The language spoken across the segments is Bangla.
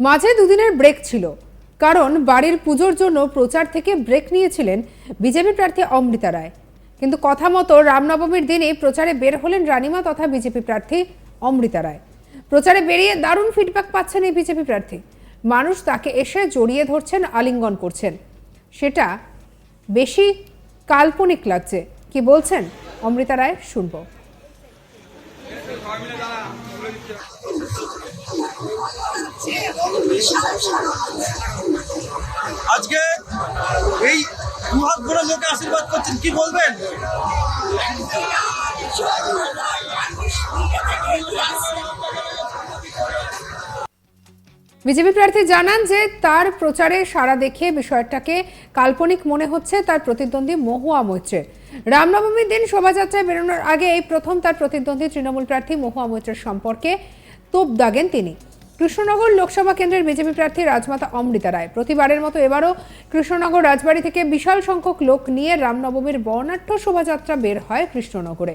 মাঝে দুদিনের ব্রেক ছিল। কারণ বাড়ির পুজোর জন্য প্রচার থেকে ব্রেক নিয়েছিলেন বিজেপি প্রার্থী অমৃতা রায়। কিন্তু কথা মতো রামনবমীর দিনে প্রচারে বের হলেন রানিমা তথা বিজেপি প্রার্থী অমৃতা রায়। প্রচারে বেরিয়ে দারুণ ফিডব্যাক পাচ্ছেন এই বিজেপি প্রার্থী। মানুষ তাকে এসে জড়িয়ে ধরছেন, আলিঙ্গন করছেন। সেটা বেশি কাল্পনিক লাগছে। কি বলছেন? অমৃতা রায়, শুনব। আজকে এই দুহাত ভরে লোকে আশীর্বাদ করছেন, কি বলবেন? বিজেপি প্রার্থী জানান যে তার প্রচারে সাড়া দেখে বিষয়টাকে কাল্পনিক মনে হচ্ছে তার প্রতিদ্বন্দ্বী মহুয়া মৈত্রের। রামনবমীর দিন শোভাযাত্রায় বেরোনোর আগে এই প্রথম তার প্রতিদ্বন্দ্বী তৃণমূল প্রার্থী মহুয়া মৈত্রের সম্পর্কে তোপ দাগেন তিনি। কৃষ্ণনগর লোকসভা কেন্দ্রের বিজেপি প্রার্থী রাজমাতা অমৃতা রায়। প্রতিবারের মতো এবারও কৃষ্ণনগর রাজবাড়ি থেকে বিশাল সংখ্যক লোক নিয়ে রামনবমীর বর্ণাঢ্য শোভাযাত্রা বের হয় কৃষ্ণনগরে।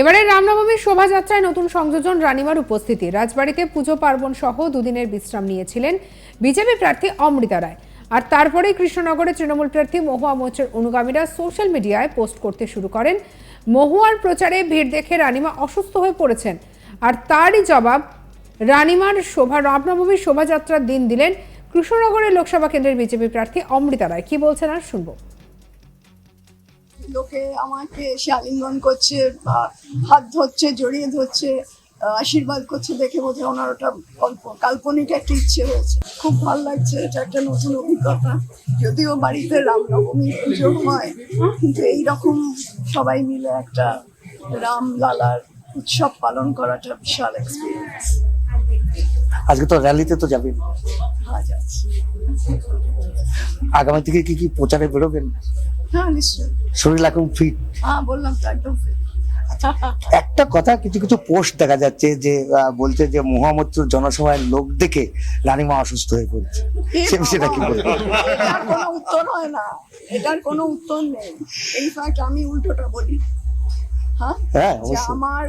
এবারে রামনবমীর শোভাযাত্রায় নতুন সংযোজন রানিমার উপস্থিতি। রাজবাড়িতে পুজো পার্বণ সহ দুদিনের বিশ্রাম নিয়েছিলেন বিজেপি প্রার্থী অমৃতা রায়। আর তারপরেই কৃষ্ণনগরে তৃণমূল প্রার্থী মহুয়া মোর্চার অনুগামীরা সোশ্যাল মিডিয়ায় পোস্ট করতে শুরু করেন। মহুয়ার প্রচারে ভিড় দেখে রানিমা অসুস্থ হয়ে পড়েছেন। আর তারই জবাব রানিমার শোভা, রামনবমীর শোভাযাত্রার দিন দিলেন কৃষ্ণনগরের লোকসভা কেন্দ্রের বিজেপি প্রার্থী অমৃতা রায়। কি বলছেন আর শুনব। লোকে আমাকে এসে আলিঙ্গন করছে হাত ধরছে, জড়িয়ে ধরছে আশীর্বাদ করছে দেখে বোধ হয় ওনার ওটা কাল্পনিক একটা ইচ্ছে হয়েছে। খুব ভালো লাগছে, এটা একটা নতুন অভিজ্ঞতা। যদিও বাড়িতে রামনবমী পুজো হয়, কিন্তু এইরকম সবাই মিলে একটা রাম লালার উৎসব পালন করাটা বিশাল এক্সপিরিয়েন্স আজকে তো র্যালিতে তো যাবেন আগামী থেকে কি কি প্রচারে বেরোবেন? হ্যাঁ শরীর এখন ফিট হ্যাঁ বললাম তো একদম একটা কথা কিছু কিছু পোস্ট দেখা যাচ্ছে যে বলছে যে মহামত্র জনসভায় লোক দেখে রানীমা অসুস্থ হয়ে পড়ছে। সে বিষয়টা কি বলব? কোনো উত্তর হয় না। এটার কোনো উত্তর নেই। ইনফ্যাক্ট আমি উল্টোটা বলি। হ্যাঁ? হ্যাঁ। আমার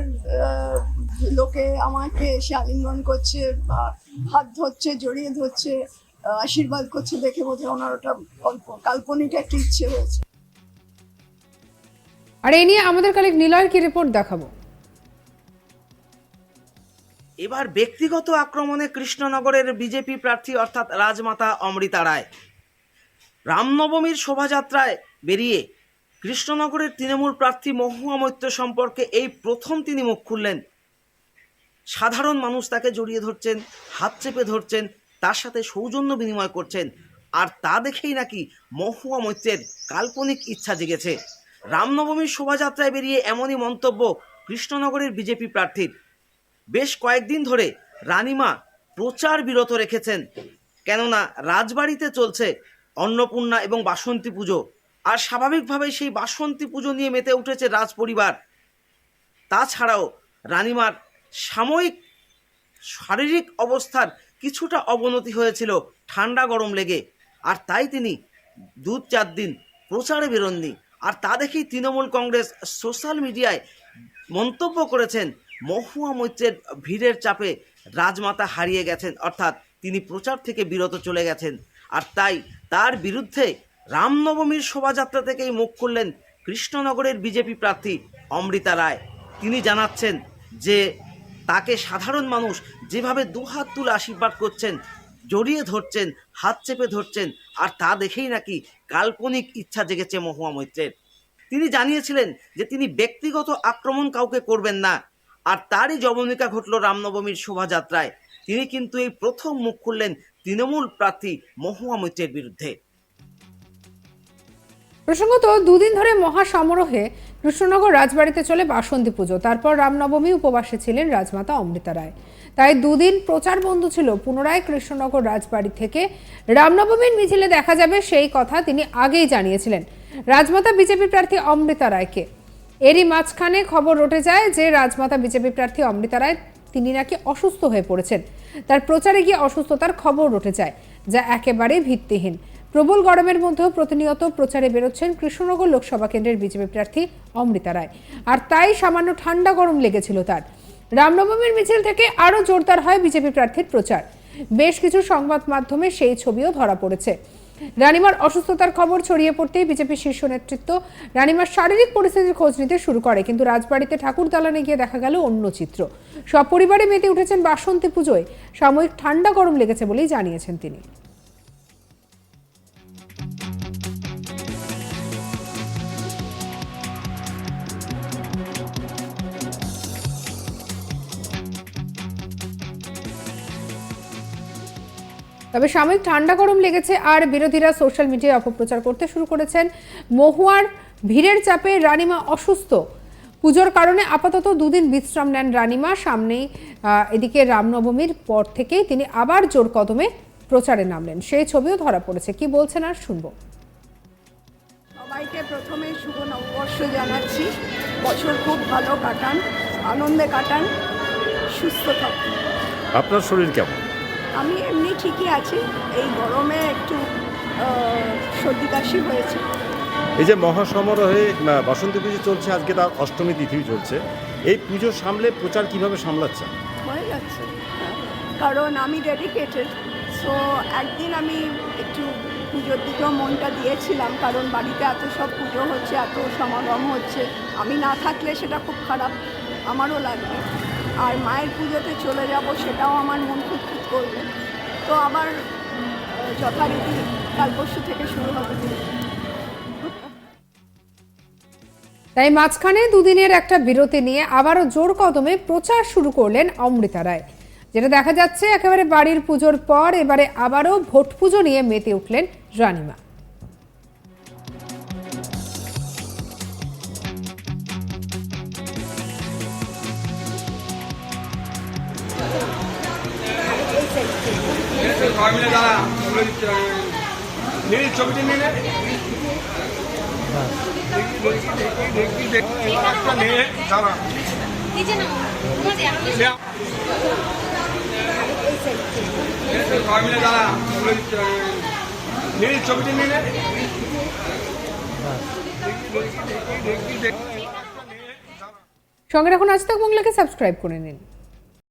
লোকে আমাকে এসে আলিঙ্গন করছে বা হাত ধরছে জড়িয়ে ধরছে আশীর্বাদ করছে দেখে বোধ হয় ওনার ওটা কল্প- কাল্পনিক একটা ইচ্ছে হয়েছে। আর এই নিয়ে আমাদের কালেক নিলয়ের কি রিপোর্ট দেখাবো? এবার ব্যক্তিগত আক্রমণে কৃষ্ণনগরের বিজেপি প্রার্থী অর্থাৎ রাজমাতা অমৃতা রায়। রামনবমীর শোভাযাত্রায় বেরিয়ে কৃষ্ণনগরের তৃণমূল প্রার্থী মহুয়া মৈত্র সম্পর্কে এই প্রথম তিনি মুখ খুললেন। সাধারণ মানুষ তাকে জড়িয়ে ধরছেন, হাত চেপে ধরছেন, তার সাথে সৌজন্য বিনিময় করছেন, আর তা দেখেই নাকি মহুয়া মৈত্রের কাল্পনিক ইচ্ছা জেগেছে। রামনবমীর শোভাযাত্রায় বেরিয়ে এমনই মন্তব্য কৃষ্ণনগরের বিজেপি প্রার্থীর। বেশ কয়েকদিন ধরে রানিমা প্রচার বিরত রেখেছেন, কেননা রাজবাড়িতে চলছে অন্নপূর্ণা এবং বাসন্তী পুজো, আর স্বাভাবিকভাবেই সেই বাসন্তী পুজো নিয়ে মেতে উঠেছে রাজ পরিবার তাছাড়াও রানিমার সাময়িক শারীরিক অবস্থার কিছুটা অবনতি হয়েছিল ঠান্ডা গরম লেগে। আর তাই তিনি দু চার দিন প্রচারে বেরোননি। আর তা দেখেই তৃণমূল কংগ্রেস সোশ্যাল মিডিয়ায় মন্তব্য করেছেন, মহুয়া মৈত্রের ভিড়ের চাপে রাজমাতা হারিয়ে গেছেন, অর্থাৎ তিনি প্রচার থেকে বিরত চলে গেছেন। আর তাই তার বিরুদ্ধে রামনবমীর শোভাযাত্রা থেকেই মুখ খুললেন কৃষ্ণনগরের বিজেপি প্রার্থী অমৃতা রায়। তিনি জানাচ্ছেন যে তাকে সাধারণ মানুষ যেভাবে দুহাত তুলে আশীর্বাদ করছেন, জড়িয়ে ধরছেন, হাত চেপে ধরছেন, আর তা দেখেই নাকি কাল্পনিক ইচ্ছা জেগেছে মহুয়া মৈত্রের। তিনি জানিয়েছিলেন যে তিনি ব্যক্তিগত আক্রমণ কাউকে করবেন না, আর তারই জবনিকা ঘটল রামনবমীর শোভাযাত্রায়। তিনি কিন্তু এই প্রথম মুখ খুললেন তৃণমূল প্রার্থী মহুয়া মৈত্রের বিরুদ্ধে। প্রসঙ্গত দুদিন ধরে মহা সমারোহে কৃষ্ণনগর রাজবাড়িতে চলে বাসন্তী পুজো, তারপর রামনবমী উপবাসে ছিলেন রাজমাতা অমৃতা রায়। তাই দুদিন প্রচার বন্ধ ছিল, পুনরায় কৃষ্ণনগর রাজবাড়ি থেকে রামনবমীর মিছিলে দেখা যাবে সেই কথা তিনি আগেই জানিয়েছিলেন রাজমাতা বিজেপি প্রার্থী অমৃতা রায়কে। এরই মাঝখানে খবর রটে যায় যে রাজমাতা বিজেপি প্রার্থী অমৃতা রায় তিনি নাকি অসুস্থ হয়ে পড়েছেন। তার প্রচারে গিয়ে অসুস্থতার খবর উঠে যায়, যা একেবারেই ভিত্তিহীন। প্রবল গরমের মধ্যেও প্রতিনিয়ত প্রচারে বেরোচ্ছেন কৃষ্ণনগর লোকসভা কেন্দ্রের বিজেপি প্রার্থী অমৃতা রায়। আর তাই সামান্য ঠান্ডা গরম লেগেছিল তার। রামনবমীর মিছিল থেকে আরও জোরদার হয় বিজেপি প্রার্থীর প্রচার। বেশ কিছু সংবাদ মাধ্যমে সেই ছবিও ধরা পড়েছে। রানিমার অসুস্থতার খবর ছড়িয়ে পড়তেই বিজেপি শীর্ষ নেতৃত্ব রানিমার শারীরিক পরিস্থিতির খোঁজ নিতে শুরু করে, কিন্তু রাজবাড়িতে ঠাকুর দালানে গিয়ে দেখা গেল অন্য চিত্র। সব পরিবারে মেতে উঠেছেন বাসন্তী পুজোয়। সাময়িক ঠান্ডা গরম লেগেছে বলেই জানিয়েছেন তিনি। তবে সাময়িক ঠান্ডা গরম লেগেছে আর বিরোধীরা সোশ্যাল মিডিয়ায় অপপ্রচার করতে শুরু করেছেন। মহুয়ার ভিড়ের চাপে রানিমা অসুস্থ। পুজোর কারণে আপাতত দুদিন বিশ্রাম নেন রানিমা। সামনেই এদিকে রামনবমীর পর থেকেই তিনি আবার জোর কদমে প্রচারে নামলেন। সেই ছবিও ধরা পড়েছে। কি বলছেন আর শুনব। সবাইকে প্রথমে শুভ নববর্ষ জানাচ্ছি। বছর খুব ভালো কাটান আনন্দে কাটান সুস্থ থাকুন। আপনার শরীর কেমন? আমি এমনি ঠিকই আছি। এই গরমে একটু সর্দি কাশি হয়েছে। এই যে মহাসমারোহে বাসন্তী পুজো চলছে আজকে তার অষ্টমী তিথি চলছে। এই পুজো সামলে প্রচার কীভাবে সামলাচ্ছে? হয়ে যাচ্ছে। কারণ আমি ডেডিকেটেড সো একদিন আমি একটু পুজোর দিকেও মনটা দিয়েছিলাম কারণ বাড়িতে এত সব পুজো হচ্ছে এত সমাগম হচ্ছে। আমি না থাকলে সেটা খুব খারাপ আমারও লাগবে। আর মায়ের পুজোতে চলে যাব সেটাও আমার মন খুঁতখুত করবে। তো আবার যথারীতি কাল পরশু থেকে শুরু হবে। তাই মাঝখানে দুদিনের একটা বিরতি নিয়ে আবারও জোর কদমে প্রচার শুরু করলেন অমৃতা রায়। যেটা দেখা যাচ্ছে একেবারে বাড়ির পুজোর পর এবারে আবারও ভোট পুজো নিয়ে মেতে উঠলেন রানিমা। ছবিটা। সঙ্গে রাখুন আজ তাক বাংলাকে সাবস্ক্রাইব করে নিন